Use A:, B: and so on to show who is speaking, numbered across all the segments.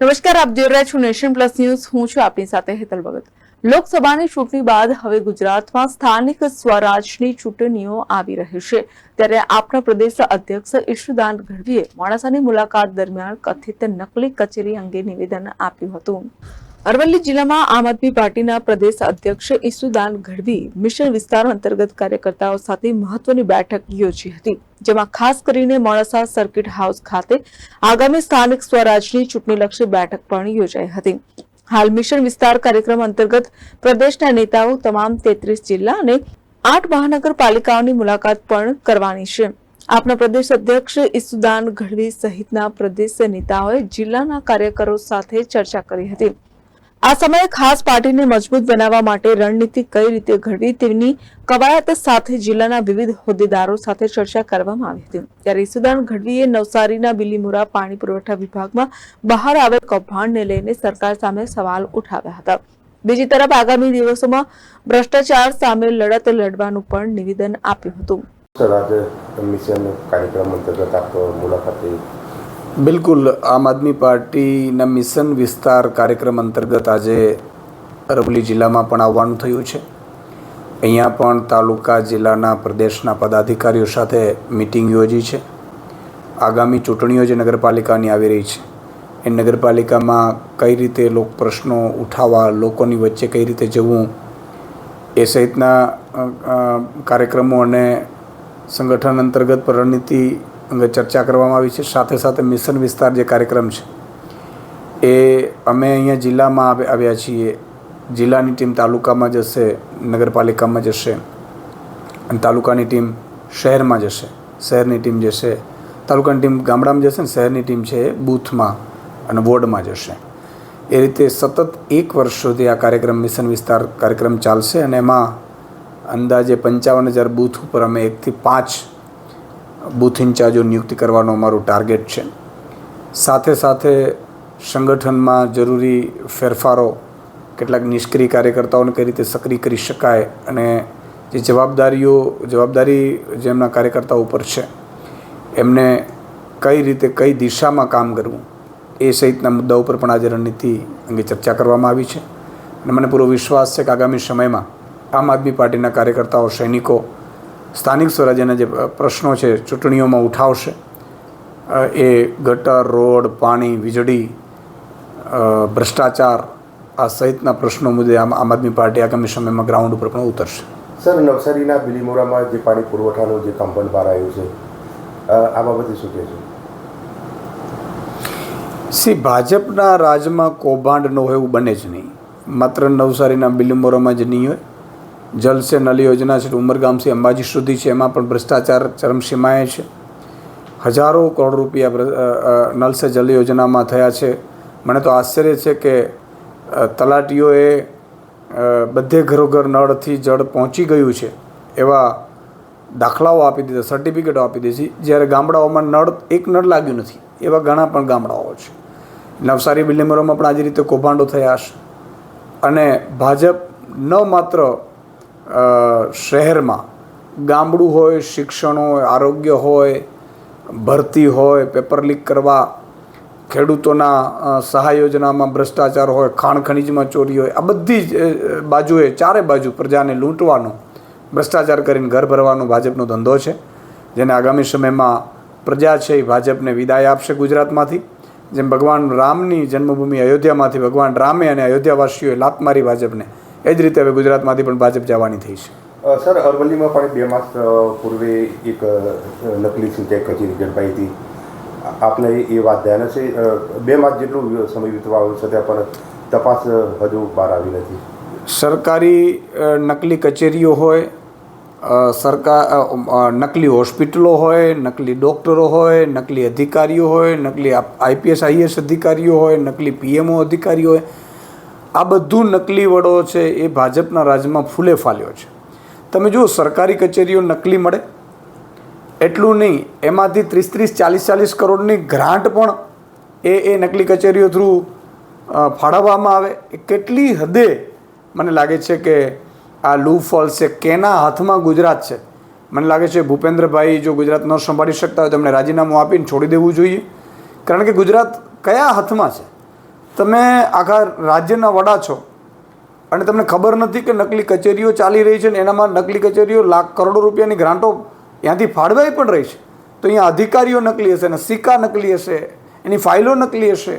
A: નમસ્કાર, આપ જોઈ રહ્યા છો નેશન પ્લસ ન્યૂઝ. હું છું આપની સાથે હેતલ ભગત. લોકસભાની ચૂંટણી બાદ હવે ગુજરાતમાં સ્થાનિક સ્વરાજની ચૂંટણીઓ આવી રહી છે. ત્યારે આપના પ્રદેશ અધ્યક્ષ ઈશુદાન ગઢવીએ મોડાસાની મુલાકાત દરમિયાન કથિત નકલી કચેરી અંગે નિવેદન આપ્યું હતું. અરવલ્લી જિલ્લામાં આમ આદમી પાર્ટીના પ્રદેશ અધ્યક્ષ ઈસુદાન ગઢવી મિશન વિસ્તાર અંતર્ગત કાર્યકર્તાઓ સાથે મહત્વની બેઠક યોજી હતી, જેમાં ખાસ કરીને મોડાસા સર્કિટ હાઉસ ખાતે આગામી સ્થાનિક સ્વરાજની ચૂંટણીલક્ષી બેઠક પણ યોજાઈ હતી. હાલ મિશન વિસ્તાર કાર્યક્રમ અંતર્ગત પ્રદેશના નેતાઓ તમામ તેત્રીસ જિલ્લા અને આઠ મહાનગરપાલિકાઓની મુલાકાત પણ કરવાની છે. આપના પ્રદેશ અધ્યક્ષ ઈસુદાન ગઢવી સહિતના પ્રદેશ નેતાઓએ જિલ્લાના કાર્યકરો સાથે ચર્ચા કરી હતી. આ સમયે ખાસ પાર્ટીને મજબૂત બનાવવા માટે રણનીતિ કઈ રીતે ઘડવી તેની કવાયત સાથે જિલ્લાના વિવિધ હોદ્દેદારો સાથે ચર્ચા કરવામાં આવી હતી. ત્યારે ઈસુદાન ગઢવીએ નવસારીના બિલીમુરા પાણી પુરવઠા વિભાગમાં બહાર આવેલ કૌભાંડને લઈને સરકાર સામે સવાલ ઉઠાવ્યા હતા. બીજી તરફ આગામી દિવસોમાં ભ્રષ્ટાચાર સામે લડત લડવાનું પણ નિવેદન આપ્યું હતું.
B: સર, આજે કાર્યક્રમ અંતર્ગત આપ મુલાકાતે
C: બિલકુલ, આમ આદમી પાર્ટીના મિશન વિસ્તાર કાર્યક્રમ અંતર્ગત આજે અરવલ્લી જિલ્લામાં પણ આવવાનું થયું છે. અહીંયા પણ તાલુકા જિલ્લાના પ્રદેશના પદાધિકારીઓ સાથે મિટિંગ યોજી છે. આગામી ચૂંટણીઓ જે નગરપાલિકાની આવી રહી છે, એ નગરપાલિકામાં કઈ રીતે લોક પ્રશ્નો ઉઠાવવા, લોકોની વચ્ચે કઈ રીતે જવું, એ સહિતના કાર્યક્રમો અને સંગઠન અંતર્ગત રણનીતિ અંગે ચર્ચા કરવામાં આવી છે. સાથે સાથે મિશન વિસ્તાર જે કાર્યક્રમ છે, એ અમે અહીંયા જિલ્લામાં આવ્યા છીએ. જિલ્લાની ટીમ તાલુકામાં જશે, નગરપાલિકામાં જશે, અને તાલુકાની ટીમ શહેરમાં જશે. શહેરની ટીમ જશે તાલુકાની ટીમ ગામડામાં જશે ને શહેરની ટીમ છે એ બૂથમાં અને વોર્ડમાં જશે. એ રીતે સતત એક વર્ષ સુધી આ કાર્યક્રમ, મિશન વિસ્તાર કાર્યક્રમ ચાલશે અને એમાં અંદાજે પંચાવન હજાર બૂથ ઉપર અમે એકથી પાંચ બૂથ ઇન્ચાર્જો નિયુક્તિ કરવાનું અમારું ટાર્ગેટ છે. સાથે સાથે સંગઠનમાં જરૂરી ફેરફારો, કેટલાક નિષ્ક્રિય કાર્યકર્તાઓને કઈ રીતે સક્રિય કરી શકાય અને જે જવાબદારીઓ, જવાબદારી જેમના કાર્યકર્તાઓ ઉપર છે, એમને કઈ રીતે કઈ દિશામાં કામ કરવું, એ સહિતના મુદ્દા ઉપર પણ આજે રણનીતિ અંગે ચર્ચા કરવામાં આવી છે. અને મને પૂરો વિશ્વાસ છે કે આગામી સમયમાં આમ આદમી પાર્ટીના કાર્યકર્તાઓ, સૈનિકો સ્થાનિક સ્વરાજ્યના જે પ્રશ્નો છે ચૂંટણીઓમાં ઉઠાવશે એ ગટર રોડ પાણી વીજળી ભ્રષ્ટાચાર આ સહિતના પ્રશ્નો મુદ્દે આમ આમ આદમી પાર્ટી આગામી સમયમાં ગ્રાઉન્ડ ઉપર પણ ઉતરશે.
B: સર નવસારીના બિલીમોરામાં જે પાણી પુરવઠાનું જે કંપન બહાર આવ્યું છે આ બાબતે શું કહેશો?
C: સી ભાજપના રાજમાં કૌભાંડ ન હોય એવું બને જ નહીં. માત્ર નવસારીના બિલીમોરામાં જ નહીં હોય. જલ સે નલ યોજના છે ઉમરગામથી અંબાજી સુધી છે, એમાં પણ ભ્રષ્ટાચાર ચરમસીમાએ છે. હજારો કરોડ રૂપિયા નલ સે જલ યોજનામાં થયા છે. મને તો આશ્ચર્ય છે કે તલાટીઓએ બધે ઘરોઘર નળથી જળ પહોંચી ગયું છે, એવા દાખલાઓ આપી દીધા સર્ટિફિકેટો આપી દીધી જ્યારે ગામડાઓમાં નળ, એક નળ લાગ્યું નથી, એવા ઘણા પણ ગામડાઓ છે. નવસારી બિલ્લીમરોમાં પણ આજે રીતે કૌભાંડો થયા હશે. અને ભાજપ ન માત્ર શહેરમાં ગામડું હોય, શિક્ષણ હોય, આરોગ્ય હોય, ભરતી હોય, પેપર લીક કરવા, ખેડૂતોના સહાય યોજનામાં ભ્રષ્ટાચાર હોય, ખાણ ખનીજમાં ચોરી હોય, આ બધી જ બાજુએ, ચારે બાજુ પ્રજાને લૂંટવાનો, ભ્રષ્ટાચાર કરીને ઘર ભરવાનો ભાજપનો ધંધો છે. જેને આગામી સમયમાં પ્રજા છે એ ભાજપને વિદાય આપશે ગુજરાતમાંથી. જેમ ભગવાન રામની જન્મભૂમિ અયોધ્યામાંથી ભગવાન રામે અને અયોધ્યાવાસીઓએ લાત મારી ભાજપને એ જ રીતે હવે ગુજરાતમાંથી પણ ભાજપ જવાની થઈ છે.
B: સર અરવલ્લીમાં પણ બે માસ પૂર્વે એક નકલી સિંચાઈ કચેરી ઝડપાઈ હતી. આપને એ વાત ધ્યાન હશે? બે માસ જેટલું સમય વીતવા આવ્યો છતાં પણ તપાસ હજુ બહાર આવી નથી.
C: સરકારી નકલી કચેરીઓ હોય સરકાર નકલી હોસ્પિટલો હોય નકલી ડૉક્ટરો હોય નકલી અધિકારીઓ હોય નકલી આઈપીએસ આઈએસ અધિકારીઓ હોય નકલી પીએમઓ અધિકારીઓ હોય આ બધું નકલી વડો છે એ ભાજપના રાજમાં ફૂલે ફાલ્યો છે. તમે જુઓ, સરકારી કચેરીઓ નકલી મળે. એટલું નહીં, એમાંથી ત્રીસ ત્રીસ ચાલીસ ચાલીસ કરોડની ગ્રાન્ટ પણ એ એ નકલી કચેરીઓ થ્રુ ફાળવવામાં આવે. એ કેટલી હદે મને લાગે છે કે આ લૂ ફોલ છે, કેના હાથમાં ગુજરાત છે? મને લાગે છે ભૂપેન્દ્રભાઈ જો ગુજરાત ન સંભાળી શકતા હોય તો એમણે રાજીનામું આપીને છોડી દેવું જોઈએ. કારણ કે ગુજરાત કયા હાથમાં છે? તમે આખા રાજ્યના વડા છો અને તમને ખબર નથી કે નકલી કચેરીઓ ચાલી રહી છે ને એનામાં નકલી કચેરીઓ લાખ કરોડો રૂપિયાની ગ્રાન્ટો ત્યાંથી ફાળવાઈ પણ રહી છે. તો અહીંયા અધિકારીઓ નકલી હશે અને સિક્કા નકલી હશે, એની ફાઇલો નકલી હશે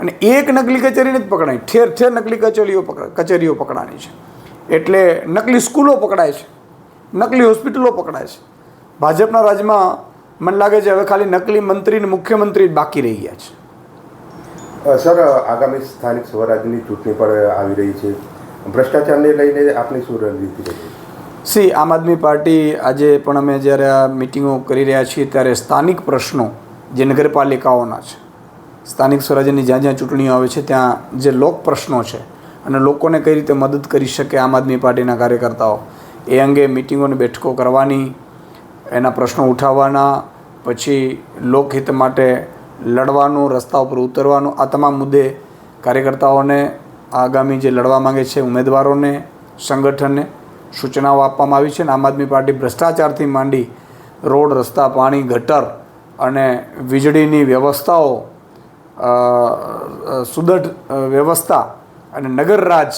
C: અને એક નકલી કચેરીને જ પકડાય. ઠેર ઠેર નકલી કચેરીઓ પકડ, કચેરીઓ પકડાની છે. એટલે નકલી સ્કૂલો પકડાય છે, નકલી હોસ્પિટલો પકડાય છે. ભાજપના રાજ્યમાં મને લાગે છે હવે ખાલી નકલી મંત્રી ને મુખ્યમંત્રી બાકી રહી ગયા છે.
B: સર, આગામી સ્થાનિક સ્વરાજ્યની ચૂંટણી પણ આવી રહી છે. ભ્રષ્ટાચારને લઈને આપની શું રણનીતિ રહી
C: સી, આમ આદમી પાર્ટી આજે પણ અમે જ્યારે આ મિટિંગો કરી રહ્યા છીએ ત્યારે સ્થાનિક પ્રશ્નો જે નગરપાલિકાઓના છે, સ્થાનિક સ્વરાજ્યની જ્યાં જ્યાં ચૂંટણીઓ આવે છે, ત્યાં જે લોક પ્રશ્નો છે અને લોકોને કઈ રીતે મદદ કરી શકે આમ આદમી પાર્ટીના કાર્યકર્તાઓ, એ અંગે મિટિંગોની બેઠકો કરવાની, એના પ્રશ્નો ઉઠાવવાના, પછી લોકહિત માટે લડવાનું, રસ્તા ઉપર ઉતરવાનું, આ તમામ મુદ્દે કાર્યકર્તાઓને આગામી જે લડવા માંગે છે ઉમેદવારોને, સંગઠનને સૂચનાઓ આપવામાં આવી છે અને આમ આદમી પાર્ટી ભ્રષ્ટાચારથી માંડી રોડ, રસ્તા, પાણી, ગટર અને વીજળીની વ્યવસ્થાઓ સુદૃઢ વ્યવસ્થા અને નગર રાજ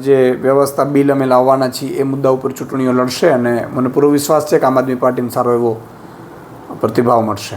C: જે વ્યવસ્થા બિલ અમે લાવવાના છીએ એ મુદ્દા ઉપર ચૂંટણીઓ લડશે અને મને પૂરો વિશ્વાસ છે કે આમ આદમી પાર્ટીને સારો એવો પ્રતિભાવ મળશે.